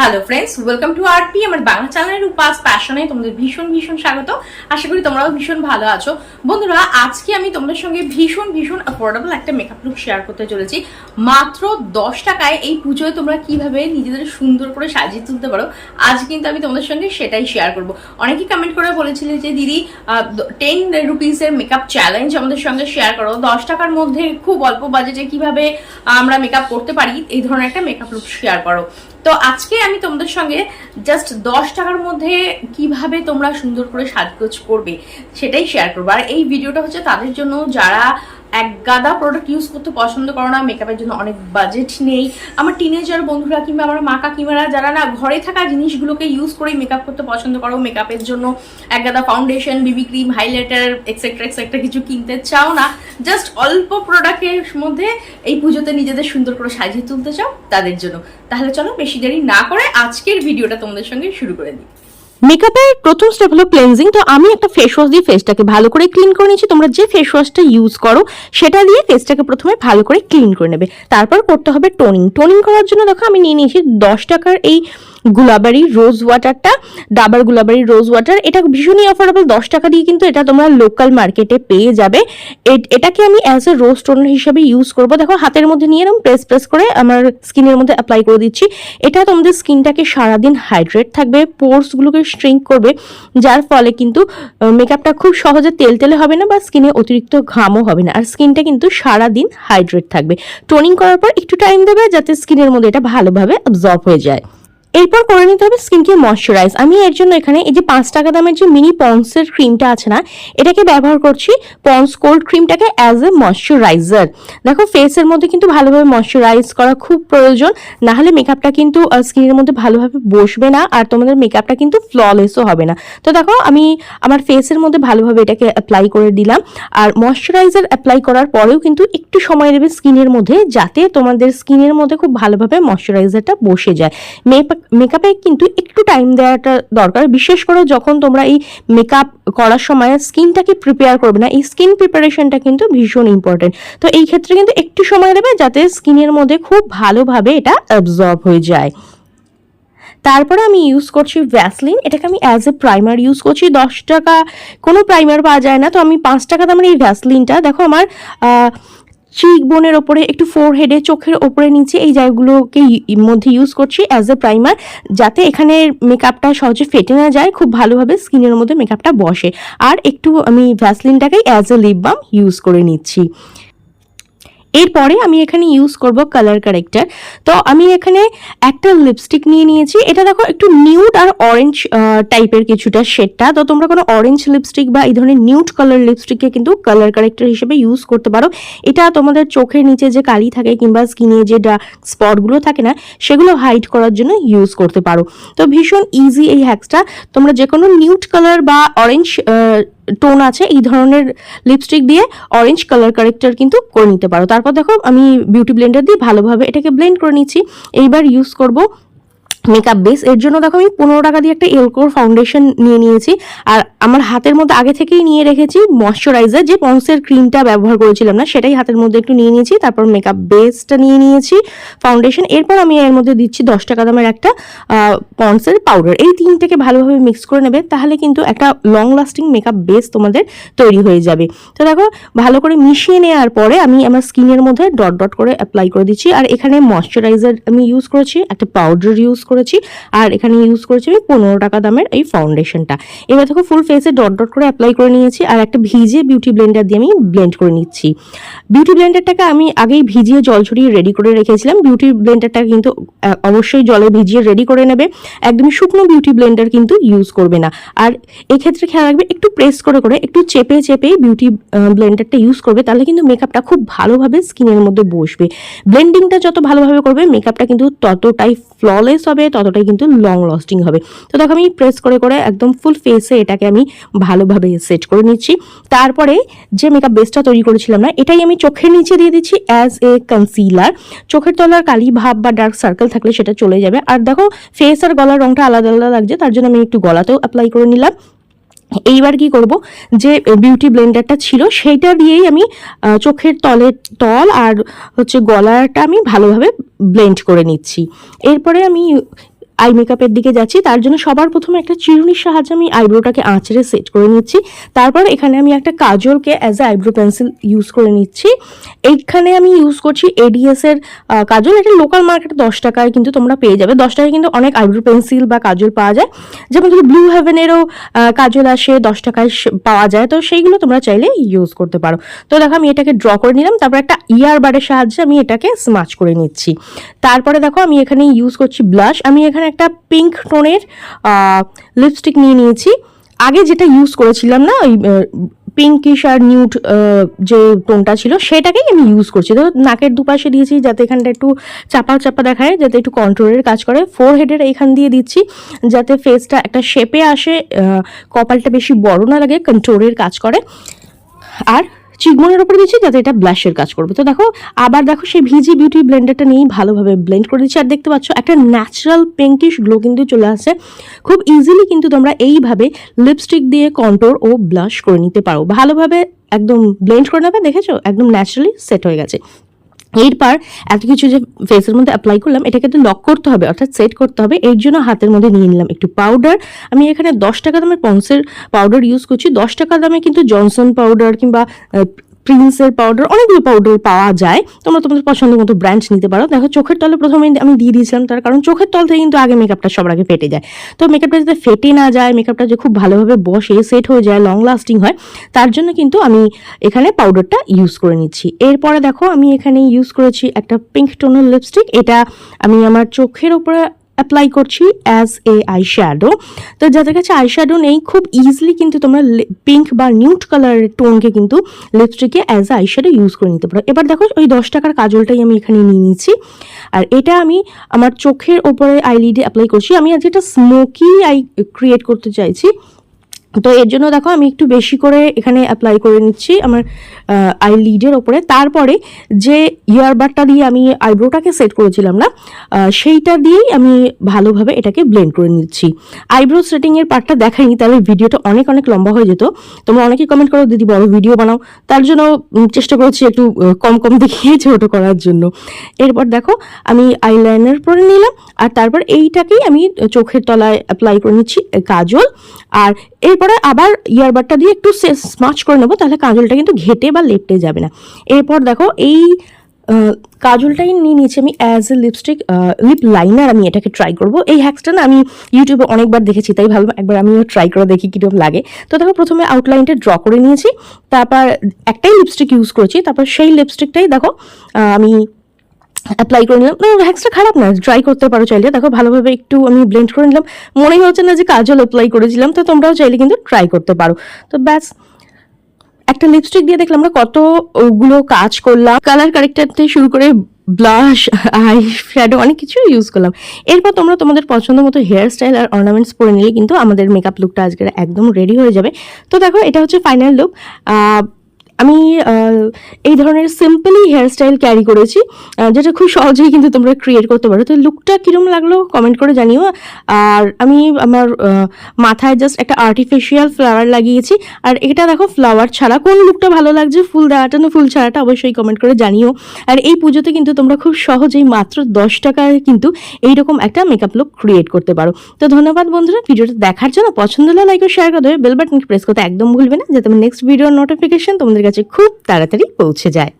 Hello friends welcome to R P আমার বাংলা চ্যানেলের উপাস প্যাশনে তোমাদের ভীষণ ভীষণ স্বাগত। আশা করি তোমরাও ভীষণ ভালো আছো। বন্ধুরা, আজকে আমি তোমাদের সঙ্গে ভীষণ ভীষণ অ্যাফোর্ডেবল একটা মেকআপ লুক শেয়ার করতে চলেছি। মাত্র দশ টাকায় এই পুজোয় তোমরা কীভাবে নিজেদের সুন্দর করে সাজিয়ে তুলতে পারো, আজ কিন্তু আমি তোমাদের সঙ্গে সেটাই শেয়ার করব। অনেকেই কমেন্ট করে বলেছিলে যে, দিদি টেন রুপিসের মেকআপ চ্যালেঞ্জ আমাদের সঙ্গে শেয়ার করো। দশ টাকার মধ্যে খুব অল্প বাজেটে কীভাবে আমরা মেকআপ করতে পারি? এই ধরনের একটা মেকআপ লুক শেয়ার করো। তো আজকে আমি তোমাদের সঙ্গে জাস্ট দশ টাকার মধ্যে কীভাবে তোমরা সুন্দর করে সাজগোজ করবে সেটাই শেয়ার করব। আর এই ভিডিওটা হচ্ছে তাদের জন্য যারা এক গাদা প্রোডাক্ট ইউজ করতে পছন্দ করো না মেকআপের জন্য অনেক বাজেট নেই। আমার টিনেজার বন্ধুরা কিংবা আমার মা কাকিমারা যারা না ঘরে থাকা জিনিসগুলোকে ইউজ করেই মেকআপ করতে পছন্দ করো মেকআপের জন্য এক গাদা ফাউন্ডেশন বিবি ক্রিম হাইলাইটার এক্সেট্রা এক্সেট্রা কিছু কিনতে চাও না জাস্ট অল্প প্রোডাক্টের মধ্যে এই পুজোতে নিজেদের সুন্দর করে সাজিয়ে তুলতে চাও তাদের জন্য। তাহলে চলো বেশি দেরি না করে আজকের ভিডিওটা তোমাদের সঙ্গে শুরু করে দিই। মেকআপের প্রথম স্টেপ হলো ক্লেন্সিং তো আমি একটা ফেস ওয়াশ দিয়ে ফেসটাকে ভালো করে ক্লিন করে নিয়েছি। তোমরা যে ফেস ওয়াশটা ইউজ করো, সেটা দিয়ে ফেসটাকে প্রথমে ভালো করে ক্লিন করে নেবে। তারপর করতে হবে টোনিং টোনিং করার জন্য দেখো আমি নিয়ে নিয়েছি দশ টাকার এই গুলাবারি রোজ ওয়াটারটা ডাবার গুলাবারি রোজ ওয়াটার এটা ভীষণই অফারেবল দশ টাকা দিয়ে কিন্তু এটা তোমরা লোকাল মার্কেটে পেয়ে যাবে। এটাকে আমি অ্যাজ এ রোজ টোনার হিসেবে ইউজ করব। দেখো, হাতের মধ্যে নিয়ে এরকম প্রেস প্রেস করে আমার স্কিনের মধ্যে অ্যাপ্লাই করে দিচ্ছি। এটা তোমাদের স্কিনটাকে সারাদিন হাইড্রেট থাকবে পোর্সগুলোকে স্ট্রিঙ্ক করবে, যার ফলে কিন্তু মেকআপটা খুব সহজে তেল তেলে হবে না বা স্কিনে অতিরিক্ত ঘামও হবে না। আর স্কিনটা কিন্তু সারাদিন হাইড্রেট থাকবে। টোনিং করার পর একটু টাইম দেবে যাতে স্কিনের মধ্যে এটা ভালোভাবে অবজর্ব হয়ে যায়। এরপর করে নিতে হবে স্কিনকে ময়শ্চারাইজ। আমি এর জন্য এখানে এই যে পাঁচ টাকা দামের যে মিনি পন্সের ক্রিমটা আছে না, এটাকে ব্যবহার করছি পন্স কোল্ড ক্রিমটাকে অ্যাজ এ ময়শ্চারাইজার দেখো ফেসের মধ্যে কিন্তু ভালোভাবে ময়শ্চারাইজ করা খুব প্রয়োজন। না হলে মেকআপটা কিন্তু স্কিনের মধ্যে ভালোভাবে বসবে না আর তোমাদের মেকআপটা কিন্তু ফ্ললেসও হবে না। তো দেখো, আমি আমার ফেসের মধ্যে ভালোভাবে এটাকে অ্যাপ্লাই করে দিলাম। আর ময়শ্চারাইজার অ্যাপ্লাই করার পরেও কিন্তু একটু সময় দেবে স্কিনের মধ্যে, যাতে তোমাদের স্কিনের মধ্যে খুব ভালোভাবে ময়শ্চারাইজারটা বসে যায়। মেকআপে কিন্তু একটু টাইম দেওয়াটা দরকার। বিশেষ করে যখন তোমরা এই মেকআপ করার সময় স্কিনটাকে প্রিপেয়ার করবে না, এই স্কিন প্রিপারেশনটা কিন্তু ভীষণ ইম্পর্টেন্ট তো এই ক্ষেত্রে কিন্তু একটু সময় দেবে যাতে স্কিনের মধ্যে খুব ভালোভাবে এটা অ্যাবজর্ব হয়ে যায়। তারপরে আমি ইউজ করছি ভ্যাসলিন এটাকে আমি অ্যাজ এ প্রাইমার ইউজ করছি। দশ টাকা কোনো প্রাইমার পাওয়া যায় না। তো আমি পাঁচ টাকা দামের এই ভ্যাসলিনটা দেখো আমার চিক বোনের ওপরে, একটু ফোর হেডে চোখের ওপরে, নিচে এই জায়গাগুলোকে মধ্যে ইউজ করছি অ্যাজ এ প্রাইমার যাতে এখানে মেকআপটা সহজে ফেটে না যায়, খুব ভালোভাবে স্কিনের মধ্যে মেকআপটা বসে। আর একটু আমি ভ্যাসলিনটাকেই as a lip balm use করে নিচ্ছি। এরপরে আমি এখানে ইউজ করব কালার কারেক্টার তো আমি এখানে একটা লিপস্টিক নিয়ে নিয়েছি। এটা দেখো একটু নিউড আর অরেঞ্জ টাইপের কিছুটা শেডটা তো তোমরা কোনো অরেঞ্জ লিপস্টিক বা এই ধরনের নিউড কালার লিপস্টিককে কিন্তু কালার কারেক্টার হিসেবে ইউজ করতে পারো। এটা তোমাদের চোখের নিচে যে কালি থাকে কিংবা স্কিনে যে ডার্ক স্পটগুলো থাকে না, সেগুলো হাইড করার জন্য ইউজ করতে পারো। তো ভীষণ ইজি এই হ্যাক্সটা তোমরা যে কোনো নিউড কালার বা অরেঞ্জ টোন আছে, এই ধরনের লিপস্টিক দিয়ে অরেঞ্জ কালার কারেক্টার কিন্তু করে নিতে পারো। তারপর দেখো, আমি বিউটি ব্লেন্ডার দিয়ে ভালোভাবে এটাকে ব্লেন্ড করে নিচ্ছি। এইবার ইউজ করব মেকআপ বেস এর জন্য দেখো আমি পনেরো টাকা দিয়ে একটা এলকোর ফাউন্ডেশন নিয়ে নিয়েছি। আর আমার হাতের মধ্যে আগে থেকেই নিয়ে রেখেছি ময়শ্চারাইজার যে পন্সের ক্রিমটা ব্যবহার করেছিলাম না, সেটাই হাতের মধ্যে একটু নিয়ে নিয়েছি, তারপর মেকআপ বেসটা নিয়ে নিয়েছি ফাউন্ডেশন এরপর আমি এর মধ্যে দিচ্ছি দশ টাকা দামের একটা পন্সের পাউডার এই তিনটাকে ভালোভাবে মিক্স করে নেবে, তাহলে কিন্তু একটা লং লাস্টিং মেকআপ বেস তোমাদের তৈরি হয়ে যাবে। তো দেখো, ভালো করে মিশিয়ে নেওয়ার পরে আমি আমার স্কিনের মধ্যে ডট ডট করে অ্যাপ্লাই করে দিচ্ছি। আর এখানে ময়শ্চারাইজার আমি ইউজ করেছি, একটা পাউডার ইউজ করেছি। আর এখানে ইউজ করেছি আমি পনেরো টাকা দামের এই ফাউন্ডেশনটা এবার দেখো ফুল ফেসে ডট ডট করে অ্যাপ্লাই করে নিয়েছি আর একটা ভিজে বিউটি ব্লেন্ডার দিয়ে আমি ব্লেন্ড করে নিচ্ছি। বিউটি ব্লেন্ডারটাকে আমি আগেই ভিজিয়ে জল ছড়িয়ে রেডি করে রেখেছিলাম। বিউটি ব্লেন্ডারটা কিন্তু অবশ্যই জলে ভিজিয়ে রেডি করে নেবে। একদমই শুকনো বিউটি ব্লেন্ডার কিন্তু ইউজ করবে না। আর এক্ষেত্রে খেয়াল রাখবে, একটু প্রেস করে করে, একটু চেপে চেপে বিউটি ব্লেন্ডারটা ইউজ করবে, তাহলে কিন্তু মেকআপটা খুব ভালোভাবে স্কিনের মধ্যে বসবে। ব্লেন্ডিংটা যত ভালোভাবে করবে মেকআপটা কিন্তু ততটাই ফ্ললেস হবে ততটাই কিন্তু লং লাস্টিং হবে। তো দেখো আমি প্রেস করে করে একদম ফুল ফেসে এটাকে আমি ভালোভাবে সেট করে নিচ্ছি। তারপরে যে মেকআপ বেসটা তৈরি করেছিলাম না, এটাই আমি চোখের নিচে দিয়ে দিচ্ছি অ্যাজ এ কনসিলার চোখের তলার কালি ভাব বা ডার্ক সার্কেল থাকলে সেটা চলে যাবে। আর দেখো ফেস আর গলার রংটা আলাদা আলাদা লাগছে, তার জন্য আমি একটু গলাতেও অ্যাপ্লাই করে নিলাম। এইবার কি করব? যে বিউটি ব্লেন্ডারটা ছিল, সেইটা দিয়েই আমি চোখের তলের তল আর হচ্ছে গলাটা আমি ভালোভাবে ব্লেন্ড করে নিচ্ছি। এরপরে আমি আই মেকআপের দিকে যাচ্ছি, তার জন্য সবার প্রথমে একটা চিরুনির সাহায্যে আমি আইব্রোটাকে আঁচড়ে সেট করে নিচ্ছি। তারপর এখানে আমি একটা কাজলকে as a eyebrow pencil use করে নিচ্ছি। এইখানে আমি ইউজ করছি এডিএস এর কাজল। এটা লোকাল মার্কেটে দশ টাকায় কিন্তু তোমরা পেয়ে যাবে। দশ টাকায় কিন্তু অনেক আইব্রো পেন্সিল বা কাজল পাওয়া যায়। যেমন ধরো ব্লু হেভেনেরও কাজল আসে, দশ টাকায় পাওয়া যায়। তো সেইগুলো তোমরা চাইলে ইউজ করতে পারো। তো দেখো আমি এটাকে ড্র করে নিলাম। তারপর একটা ইয়ার বারের সাহায্যে আমি এটাকে স্মাচ করে নিচ্ছি। তারপরে দেখো আমি এখানে ইউজ করছি ব্লাশ আমি এখানে একটা পিঙ্ক টোনের লিপস্টিক নিয়ে নিয়েছি। আগে যেটা ইউজ করেছিলাম না, ওই পিঙ্কিশ আর নিউট যে টোনটা ছিল, সেটাকেই আমি ইউজ করছি। তো নাকের দুপাশে দিয়েছি যাতে এখানটা একটু চাপা চাপা দেখায়, যাতে একটু কন্ট্রোলের কাজ করে। ফোর হেডের এখান দিয়ে দিচ্ছি, যাতে ফেসটা একটা শেপে আসে কপালটা বেশি বড় না লাগে কন্ট্রোলের কাজ করে। আর চিকমনের উপরে দিচ্ছি, যাতে এটা ব্লাশের কাজ করবে। তো দেখো, আবার দেখো সেই ভিজি বিউটি ব্লেন্ডারটা নিয়েই ভালোভাবে ব্লেন্ড করে দিচ্ছি। আর দেখতে পাচ্ছ, একটা ন্যাচারাল পেঙ্কিশ গ্লো কিন্তু চলে আসছে। খুব ইজিলি কিন্তু তোমরা এইভাবে লিপস্টিক দিয়ে কন্টোর ও ব্লাশ করে নিতে পারো। ভালোভাবে একদম ব্লেন্ড করে নেবে, দেখেছ? একদম ন্যাচারালি সেট হয়ে গেছে। এরপর এত কিছু যে ফেসের মধ্যে অ্যাপ্লাই করলাম, এটাকে তো লক করতে হবে, অর্থাৎ সেট করতে হবে। এর জন্য হাতের মধ্যে নিয়ে নিলাম একটু পাউডার আমি এখানে দশ টাকা দামের পন্সের পাউডার ইউজ করছি। দশ টাকা দামে কিন্তু জনসন পাউডার কিংবা প্রিন্সের পাউডার অনেকগুলো পাউডার পাওয়া যায়। তোমরা তোমাদের পছন্দ মতো ব্র্যান্ড নিতে পারো। দেখো, চোখের তলে প্রথমে আমি দিয়ে দিয়েছিলাম, তার কারণ চোখের তল থেকে কিন্তু আগে মেকআপটা সবার আগে ফেটে যায়। তো মেকআপটা যাতে ফেটে না যায় মেকআপটা যে খুব ভালোভাবে বসে সেট হয়ে যায় লং লাস্টিং হয়, তার জন্য কিন্তু আমি এখানে পাউডারটা ইউজ করে নিচ্ছি। এরপরে দেখো, আমি এখানে ইউজ করেছি একটা পিঙ্ক টোনের লিপস্টিক এটা আমি আমার চোখের উপরে অ্যাপ্লাই করছি অ্যাজ এ আই শ্যাডো তো যাদের কাছে আই শ্যাডো নেই, খুব ইজিলি কিন্তু তোমরা পিঙ্ক বা নিউট কালারের টোনকে কিন্তু লিপস্টিকে as a eye shadow use করে নিতে পারো। এবার দেখো ওই দশ টাকার কাজলটাই আমি এখানে নিয়ে নিয়েছি। আর এটা আমি আমার চোখের ওপরে আইলিডে অ্যাপ্লাই করছি। আমি আজকে একটা স্মোকি আই ক্রিয়েট করতে চাইছি। তো এর জন্য দেখো আমি একটু বেশি করে এখানে অ্যাপ্লাই করে নিচ্ছি আমার আই লিডের ওপরে। তারপরে যে ইয়ারবাডটা দিয়ে আমি আইব্রোটাকে সেট করেছিলাম না সেইটা দিয়েই আমি ভালোভাবে এটাকে ব্লেন্ড করে নিচ্ছি। আইব্রো সেটিংয়ের পার্টটা দেখাইনি, তাহলে ভিডিওটা অনেক অনেক লম্বা হয়ে যেত। তোমরা অনেকে কমেন্ট করো, দিদি বড় ভিডিও বানাও। তার জন্য চেষ্টা করেছি একটু কম কম দেখিয়ে ছোট করার জন্য। এরপর দেখো আমি আইলাইনার পরে নিলাম, আর তারপর এইটাকেই আমি চোখের তলায় অ্যাপ্লাই করে নিচ্ছি কাজল। আর এরপরে আবার ইয়ারবাডটা দিয়ে একটু স্মাচ করে নেব, তাহলে কাজলটা কিন্তু ঘেটে বা লেপটে যাবে না। এরপর দেখো এই কাজলটাই নিয়ে নিয়েছি আমি as a lipstick lip liner আমি এটাকে ট্রাই করব। এই হ্যাক্সটা না আমি ইউটিউবে অনেকবার দেখেছি, তাই ভাবলাম একবার আমিও ট্রাই করে দেখি কীরকম লাগে। তো দেখো প্রথমে আউটলাইনটা ড্র করে নিয়েছি, তারপর একটাই লিপস্টিক ইউজ করেছি, তারপর সেই লিপস্টিকটাই দেখো আমি অ্যাপ্লাই করে নিলাম। হ্যাক্সটা খারাপ না ট্রাই করতে পারো চাইলে। দেখো, ভালোভাবে একটু আমি ব্লেন্ড করে নিলাম। মনেই হচ্ছে না যে কাজল অ্যাপ্লাই করেছিলাম, তো তোমরাও চাইলে কিন্তু ট্রাই করতে পারো। তো ব্যাস, একটা লিপস্টিক দিয়ে দেখলাম আমরা কতগুলো কাজ করলাম। কালার কারেক্টার থেকে শুরু করে ব্লাশ আই শ্যাডো অনেক কিছু ইউজ করলাম। এরপর তোমরা তোমাদের পছন্দ মতো হেয়ার স্টাইল আর অর্নামেন্টস পরে নিলে কিন্তু আমাদের মেকআপ লুকটা আজকে একদম রেডি হয়ে যাবে। তো দেখো, এটা হচ্ছে ফাইনাল লুক আমি এই ধরনের সিম্পলি হেয়ার স্টাইল ক্যারি করেছি যেটা খুব সহজেই কিন্তু তোমরা ক্রিয়েট করতে পারো। তো লুকটা কীরকম লাগল কমেন্ট করে জানিও। আর আমি আমার মাথায় জাস্ট একটা আর্টিফিশিয়াল ফ্লাওয়ার লাগিয়েছি। আর এটা দেখো ফ্লাওয়ার ছাড়া কোন লুকটা ভালো লাগছে? ফুল দেওয়াটা না ফুল ছাড়াটা অবশ্যই কমেন্ট করে জানিও। আর এই পুজোতে কিন্তু তোমরা খুব সহজেই মাত্র দশ টাকায় কিন্তু এইরকম একটা মেকআপ লুক ক্রিয়েট করতে পারো। তো ধন্যবাদ বন্ধুরা, ভিডিওটা দেখার জন্য পছন্দ হলে লাইক ও শেয়ার করে দেবে বেল প্রেস করতে একদম ভুলবে না। যাতে আমার নেক্সট ভিডিওর নোটিফিকেশন তোমাদের কাছে খুব তাড়াতাড়ি পৌঁছে যায়।